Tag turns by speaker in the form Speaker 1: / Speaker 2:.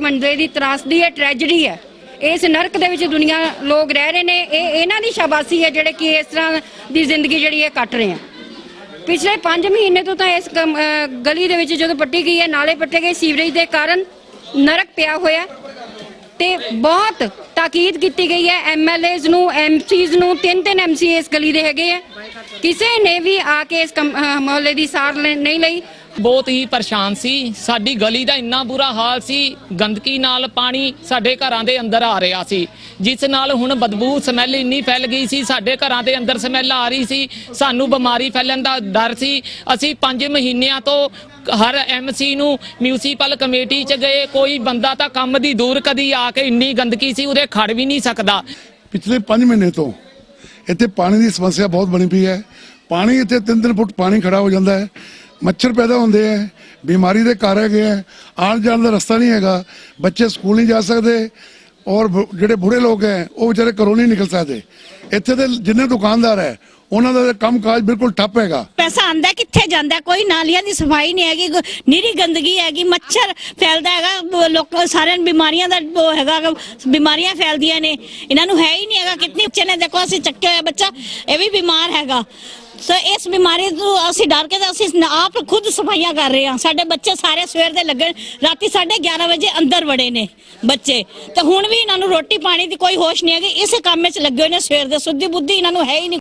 Speaker 1: ਬੰਦੇ ਦੀ ਤਰਾਸਦੀ ਹੈ ਟ੍ਰੈਜੇਡੀ ਹੈ। ਇਸ ਨਰਕ ਦੇ ਵਿੱਚ ਦੁਨੀਆ ਲੋਕ ਰਹਿ ਰਹੇ ਨੇ। ਇਹ ਇਹਨਾਂ ਦੀ ਸ਼ਾਬਾਸ਼ੀ ਹੈ ਜਿਹੜੇ ਕਿ ਇਸ ਤਰ੍ਹਾਂ ਦੀ ਜ਼ਿੰਦਗੀ ਜਿਹੜੀ ਇਹ ਕੱਟ ਰਹੇ ਆ। ਪਿਛਲੇ 5 ਮਹੀਨੇ ਤੋਂ ਤਾਂ ਇਸ ਗਲੀ ਦੇ ਵਿੱਚ ਜਦੋਂ ਪੱਟੀ ਗਈ ਹੈ, ਨਾਲੇ ਪੱਟੇ ਗਏ ਸੀਵਰੇਜ ਦੇ ਕਾਰਨ ਨਰਕ ਪਿਆ ਹੋਇਆ। ਤੇ ਬਹੁਤ ਤਾਕੀਦ ਕੀਤੀ ਗਈ ਹੈ। ਐਮਐਲਏਜ਼ ਨੂੰ ਐਮਸੀਜ਼ ਨੂੰ, ਤਿੰਨ ਤਿੰਨ ਐਮਸੀ ਇਸ ਗਲੀ ਦੇ ਹੈਗੇ ਆ। ਕਿਸੇ ਨੇ ਵੀ ਆ ਕੇ ਇਸ ਕਮ- ਮੁਹੱਲੇ ਦੀ ਸਾਰ ਨਹੀਂ ਲਈ।
Speaker 2: ਬਹੁਤ ਹੀ ਪਰੇਸ਼ਾਨ ਸੀ। ਸਾਡੀ ਗਲੀ ਦਾ ਇੰਨਾ ਬੁਰਾ ਹਾਲ ਸੀ, ਗੰਦਗੀ ਨਾਲ ਪਾਣੀ ਸਾਡੇ ਘਰਾਂ ਦੇ ਅੰਦਰ ਆ ਰਿਹਾ ਸੀ। ਜਿਸ ਨਾਲ ਹੁਣ ਬਦਬੂ, ਸਮੈਲ ਇੰਨੀ ਫੈਲ ਗਈ ਸੀ, ਸਾਡੇ ਘਰਾਂ ਦੇ ਅੰਦਰ ਸਮੈਲ ਆ ਰਹੀ ਸੀ। ਸਾਨੂੰ ਬਿਮਾਰੀ ਫੈਲਣ ਦਾ ਡਰ ਸੀ। ਅਸੀਂ 5 ਮਹੀਨਿਆਂ ਤੋਂ ਹਰ ਐਮਸੀ ਨੂੰ ਮਿਊਨਿਸਪਲ ਕਮੇਟੀ ਚ ਗਏ। ਕੋਈ ਬੰਦਾ ਤਾਂ ਕੰਮ ਦੀ ਦੂਰ ਕਦੀ ਆ ਕੇ ਇੰਨੀ ਗੰਦਗੀ ਸੀ ਉਹਦੇ ਖੜ ਵੀ ਨਹੀਂ ਸਕਦਾ।
Speaker 3: ਪਿਛਲੇ 5 ਮਹੀਨੇ ਤੋਂ ਇੱਥੇ ਪਾਣੀ ਦੀ ਸਮੱਸਿਆ ਬਹੁਤ ਬਣੀ ਪਈ ਹੈ। ਪਾਣੀ ਇੱਥੇ 3-3 ਫੁੱਟ ਪਾਣੀ ਖੜਾ ਹੋ ਜਾਂਦਾ ਹੈ। ਮੱਛਰ ਪੈਦਾ ਹੁੰਦੇ ਹੈ ਬਿਮਾਰੀ ਦੇ ਘਰ ਹੈਗੇ ਹੈ ਆਉਣ ਜਾਣ ਦਾ ਰਸਤਾ ਨਹੀਂ ਹੈਗਾ, ਬੱਚੇ ਸਕੂਲ ਨਹੀਂ ਜਾ ਸਕਦੇ, ਔਰ ਜਿਹੜੇ ਬੁੜੇ ਲੋਕ ਹੈ ਉਹ ਵਿਚਾਰੇ ਘਰੋਂ ਨਹੀਂ ਨਿਕਲ ਸਕਦੇ। ਇੱਥੇ ਦੇ ਜਿੰਨੇ ਦੁਕਾਨਦਾਰ ਹੈ ਉਹਨਾਂ ਦਾ ਕੰਮ ਬਿਲਕੁਲ ਠੱਪ ਹੈਗਾ।
Speaker 4: ਪੈਸਾ ਆਂਦਾ ਕਿੱਥੇ ਜਾਂਦਾ, ਕੋਈ ਨਾਲੀਆਂ ਦੀ ਸਫ਼ਾਈ ਨਹੀਂ ਹੈਗੀ ਨੀਰੀ ਗੰਦਗੀ ਹੈਗੀ, ਮੱਛਰ ਫੈਲਦਾ ਹੈਗਾ ਲੋਕ ਸਾਰਿਆਂ ਨੂੰ ਬਿਮਾਰੀਆਂ ਦਾ ਉਹ ਹੈਗਾ ਬਿਮਾਰੀਆਂ ਫੈਲਦੀਆਂ ਨੇ। ਇਹਨਾਂ ਨੂੰ ਹੈ ਹੀ ਨਹੀਂ ਹੈਗਾ, ਕਿਤਨੇ ਬੱਚੇ ਨੇ ਦੇਖੋ, ਅਸੀਂ ਚੱਕਿਆ ਹੋਇਆ ਬੱਚਾ, ਇਹ ਵੀ ਬਿਮਾਰ ਹੈਗਾ। ਸੋ ਇਸ ਬਿਮਾਰੀ ਤੋਂ ਅਸੀਂ ਡਰ ਕੇ ਤਾਂ ਅਸੀਂ ਆਪ ਖੁਦ ਸਫਾਈਆਂ ਕਰ ਰਹੇ ਹਾਂ। ਸਾਡੇ ਬੱਚੇ ਸਾਰੇ ਸਵੇਰ ਦੇ ਲੱਗੇ ਰਾਤੀ 11:30 ਵਜੇ ਅੰਦਰ ਵੜੇ ਨੇ ਬੱਚੇ। ਤੇ ਹੁਣ ਵੀ ਇਹਨਾਂ ਨੂੰ ਰੋਟੀ ਪਾਣੀ ਦੀ ਕੋਈ ਹੋਸ਼ ਨਹੀਂ ਹੈਗੀ, ਇਸ ਕੰਮ ਵਿੱਚ ਲੱਗੇ ਹੋਏ ਨੇ ਸਵੇਰ ਦੇ। ਸੁੱਧੀ ਬੁੱਧੀ ਇਹਨਾਂ ਨੂੰ ਹੈ ਹੀ ਨਹੀਂ।